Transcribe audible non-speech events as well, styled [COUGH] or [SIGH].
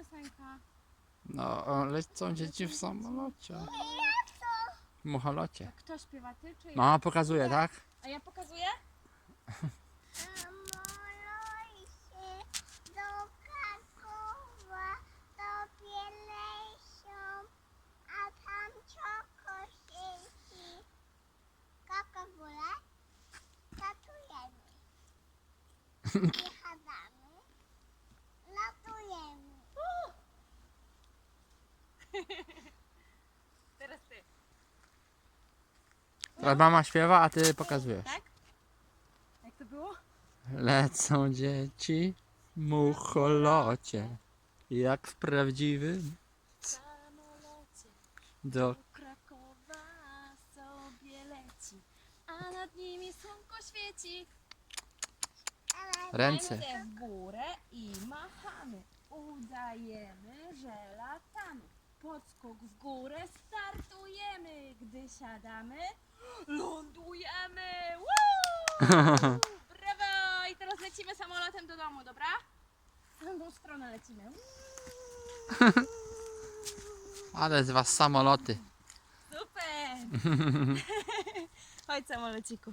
piosenka? No, o, lecą dzieci w samolocie. W mucholocie. Kto śpiewa, ty czy ja? Mama pokazuje, tak? A ja pokazuję? [LAUGHS] Się [LAUGHS] do Krakowa, do Bielesią, a tam czoko siedzi. Kakowule, latujemy. Wychadzamy, latujemy. Teraz ty. Teraz mama śpiewa, a ty pokazujesz. Tak? Jak to było? Lecą dzieci w mucholocie. Jak w prawdziwym samolocie do... Krakowa sobie leci, a nad nimi słonko świeci. Ręce. Ręce w górę i machamy. Udajemy, że latamy. Podskok w górę startujemy. Gdy siadamy, lądujemy. Woo! [LAUGHS] Brawo! I teraz lecimy samolotem do domu, dobra? W drugą stronę lecimy. [LAUGHS] Ale z was samoloty. Super! [LAUGHS] Chodź samoleciku.